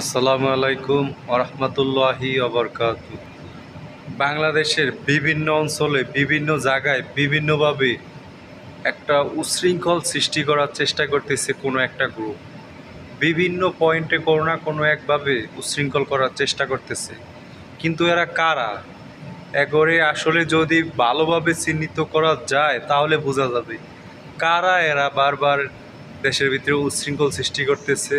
আসসালামু আলাইকুম ওরহমতুল্লাহি অবরকাত বাংলাদেশের বিভিন্ন অঞ্চলে, বিভিন্ন জায়গায়, বিভিন্নভাবে একটা উশৃঙ্খল সৃষ্টি করার চেষ্টা করতেছে কোনো একটা গ্রুপ বিভিন্ন পয়েন্টে কোনো না কোনো একভাবে উশৃঙ্খল করার চেষ্টা করতেছে। কিন্তু এরা কারা? একরে আসলে যদি ভালোভাবে চিহ্নিত করা যায়, তাহলে বোঝা যাবে। কারা এরা বারবার দেশের ভিতরে উশৃঙ্খল সৃষ্টি করতেছে?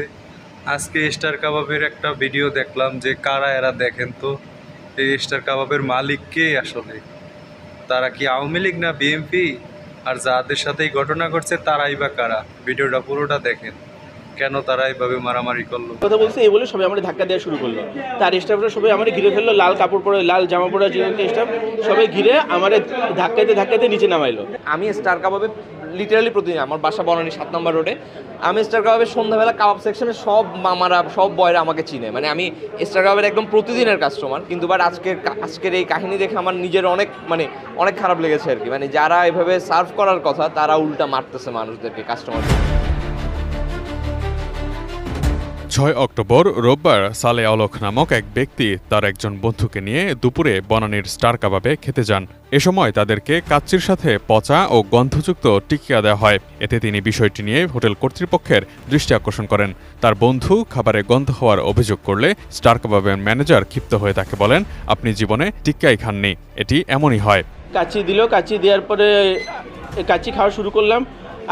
আজকে স্টার কাবাবের একটা ভিডিও দেখলাম যে কারা এরা দেখেন তো? এই স্টার কাবাবের মালিক কে আসলে? তারা কি আওয়ামী লীগ না বিএনপি আর যাদের সাথে এই ঘটনা ঘটছে তারাই বা কারা? ভিডিওটা পুরোটা দেখেন। কেন তারা এইভাবে মারামারি করল? কথা বলছে এই বলে সবাই আমার ধাক্কা দেওয়া শুরু করল। তার স্টাফরা সবাই আমার ঘিরে ফেলল লাল কাপড় পরে লাল জামা পরে স্টাফ সবাই ঘিরে আমার ধাক্কাতে ধাক্কাতে নিচে নামাইলো। আমি স্টার কাবাবে লিটারালি প্রতিদিন আমার বাসা বনানী সাত নম্বর রোডে আমি স্টার সন্ধ্যাবেলা কাবাব সেকশনে সব মামারা, সব বয়রা আমাকে চিনে। মানে আমি স্টার একদম প্রতিদিনের কাস্টমার কিন্তু বাট আজকের আজকের এই কাহিনী দেখে আমার নিজের অনেক মানে অনেক খারাপ লেগেছে আর কি। মানে যারা এভাবে সার্ভ করার কথা, তারা উল্টা মারতেছে মানুষদেরকে কাস্টমার ছয় অক্টোবর রোববার সালে অলক নামক এক ব্যক্তি তার একজন বন্ধুকে নিয়ে দুপুরে বনানীর স্টার কাবাবে খেতে যান। এ সময় তাদেরকে কাচ্চির সাথে পচা ও গন্ধযুক্ত টিকিয়া দেওয়া হয়। এতে তিনি বিষয়টি নিয়ে হোটেল কর্তৃপক্ষের দৃষ্টি আকর্ষণ করেন। তার বন্ধু খাবারে গন্ধ হওয়ার অভিযোগ করলে স্টার কাবাবের ম্যানেজার ক্ষিপ্ত হয়ে তাকে বলেন, আপনি জীবনে টিক্কাই খাননি। এটি এমনই হয়। কাচি দিল কাচি দেওয়ার পরে কাচি খাওয়া শুরু করলাম।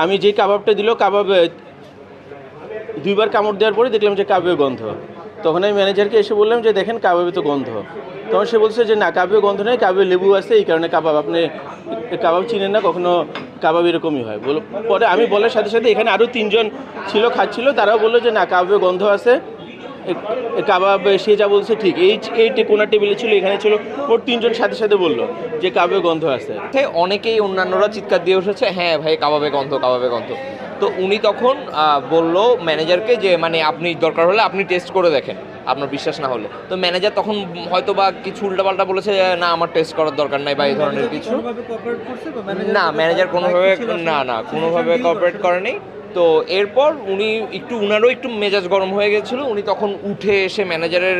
আমি যে কাবাবটা দিল, কাবাব দুইবার কামড় দেওয়ার পরে দেখলাম যে কাবাবে গন্ধ। তখন আমি ম্যানেজারকে এসে বললাম যে, দেখেন কাবাবে তো গন্ধ। তখন সে বলছে যে, না কাবাবে গন্ধ নেই কাবাবে লেবু আছে, এই কারণে কাবাব আপনি, কাবাব চিনেন না, কখনো কাবাব এরকমই হয়। বলো, পরে আমি বলার সাথে সাথে এখানে আরও তিনজন ছিল, খাচ্ছিল, তারাও বলল যে, না কাবাবে গন্ধ আছে কাবাব সে যা বলছে ঠিক। এই এই টে- কোনা টেবিলে ছিল, এখানে ছিল ওর তিনজন সাথে সাথে বলল যে কাবাবে গন্ধ আছে। অনেকেই অন্যান্যরা চিৎকার দিয়ে উঠেছে হ্যাঁ ভাই, কাবাবে গন্ধ কাবাবে গন্ধ। তো উনি তখন বলল ম্যানেজারকে যে মানে আপনি দরকার হলে আপনি টেস্ট করে দেখেন আপনার বিশ্বাস না হলে। তো ম্যানেজার তখন হয়তো বা কিছু উল্টাপাল্টা বলেছে যে, না আমার টেস্ট করার দরকার নাই বা এই ধরনের কিছু। না ম্যানেজার কোনোভাবে না? না কোনোভাবে কোঅপারেট করেনি। তো এরপর উনি একটু উনারও একটু মেজাজ গরম হয়ে গেছিল। উনি তখন উঠে এসে ম্যানেজারের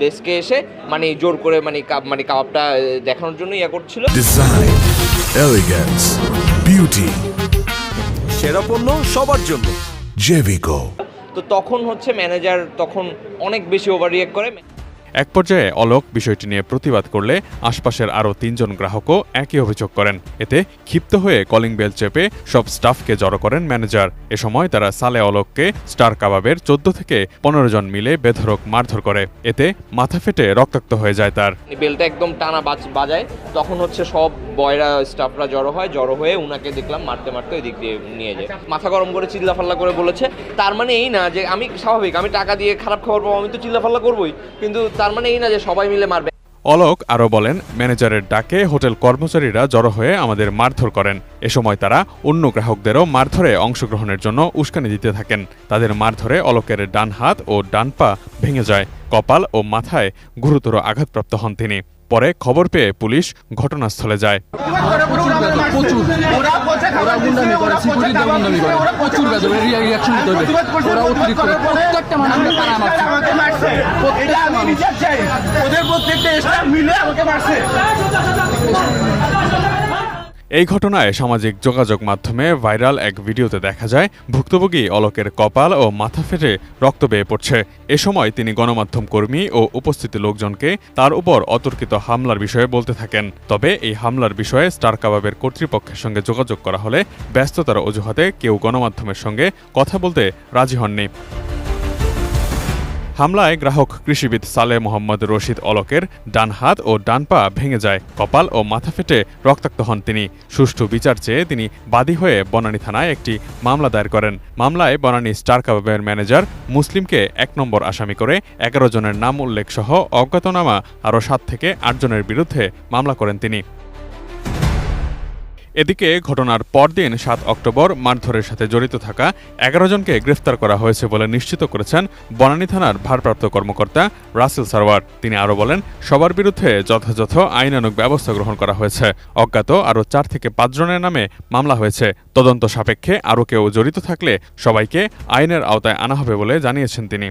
ডেস্কে এসে মানে জোর করে মানে কাব মানে কাবাবটা আহ, দেখানোর জন্য ইয়া করছিল। Design, elegance, beauty, সেরা পণ্য সবার জন্য। জেভিকো তো তখন হচ্ছে ম্যানেজার তখন অনেক বেশি ওভার রিয়েক্ট করে। এক পর্যায়ে অলোক বিষয়টি নিয়ে প্রতিবাদ করলে আশপাশের আরও তিনজন গ্রাহকও একই অভিযোগ করেন। এতে ক্ষিপ্ত হয়ে কলিং বেল চেপে সব স্টাফকে জড়ো করেন ম্যানেজার। এ সময় তারা সালে অলোককে স্টার কাবাবের চোদ্দ থেকে পনেরো জন মিলে বেধরক মারধর করে। এতে মাথা ফেটে রক্তাক্ত হয়ে যায় তার। বেলটা একদম টানা বাজ- বাজায়। তখন হচ্ছে সব বয়রা, স্টাফরা জড়ো হয়, জড়ো হয়ে উনাকে দেখলাম মারতে মারতে ওই দিক দিয়ে নিয়ে যায়। মাথা গরম করে চিল্লাফাল্লা করে বলেছে। তার মানে এই না যে আমি স্বাভাবিক, আমি টাকা দিয়ে খারাপ খবর পাবো, আমি তো চিল্লাফাল্লা করবোই। কিন্তু তার মানে এই না যে সবাই মিলে মারবে অলোক আরও বলেন ম্যানেজারের ডাকে হোটেল কর্মচারীরা জড়ো হয়ে আমাদের মারধর করেন এ সময় তারা অন্য গ্রাহকদেরও মারধরে অংশগ্রহণের জন্য উস্কানি দিতে থাকেন তাদের মারধরে অলোকের ডান হাত ও ডান পা ভেঙে যায় কপাল ও মাথায় গুরুতর আঘাতপ্রাপ্ত হন তিনি পরে খবর পেয়ে পুলিশ ঘটনাস্থলে যায় প্রচুর এই ঘটনায় সামাজিক যোগাযোগ মাধ্যমে ভাইরাল এক ভিডিওতে দেখা যায়, ভুক্তভোগী অলোকের কপাল ও মাথা ফেটে রক্ত বেয়ে পড়ছে। এ সময় তিনি গণমাধ্যম কর্মী ও উপস্থিত লোকজনকে তার উপর অতর্কিত হামলার বিষয়ে বলতে থাকেন। তবে এই হামলার বিষয়ে স্টার কাবাবের কর্তৃপক্ষের সঙ্গে যোগাযোগ করা হলে ব্যস্ততার অজুহাতে কেউ গণমাধ্যমের সঙ্গে কথা বলতে রাজি হননি। হামলায় গ্রাহক কৃষিবিদ সালে মোহাম্মদ রশিদ অলকের ডান হাত ও ডান পা ভেঙে যায়। কপাল ও মাথা ফেটে রক্তাক্ত হন তিনি। সুষ্ঠু বিচার চেয়ে তিনি বাদী হয়ে বনানী থানায় একটি মামলা দায়ের করেন। মামলায় বনানী স্টার কাবাবের ম্যানেজার মুসলিমকে এক নম্বর আসামি করে এগারো জনের নাম উল্লেখ সহ অজ্ঞাতনামা আরও সাত থেকে আট জনের বিরুদ্ধে মামলা করেন তিনি। এদিকে ঘটনার পরদিন সাত অক্টোবর মারধরের সাথে জড়িত থাকা এগারো জনকে গ্রেফতার করা হয়েছে বলে নিশ্চিত করেছেন বনানী থানার ভারপ্রাপ্ত কর্মকর্তা রাসেল সারওয়ার। তিনি আরও বলেন, সবার বিরুদ্ধে যথাযথ আইনানুগ ব্যবস্থা গ্রহণ করা হয়েছে। অজ্ঞাত আরও চার থেকে পাঁচজনের নামে মামলা হয়েছে। তদন্ত সাপেক্ষে আরও কেউ জড়িত থাকলে সবাইকে আইনের আওতায় আনা হবে বলে জানিয়েছেন তিনি।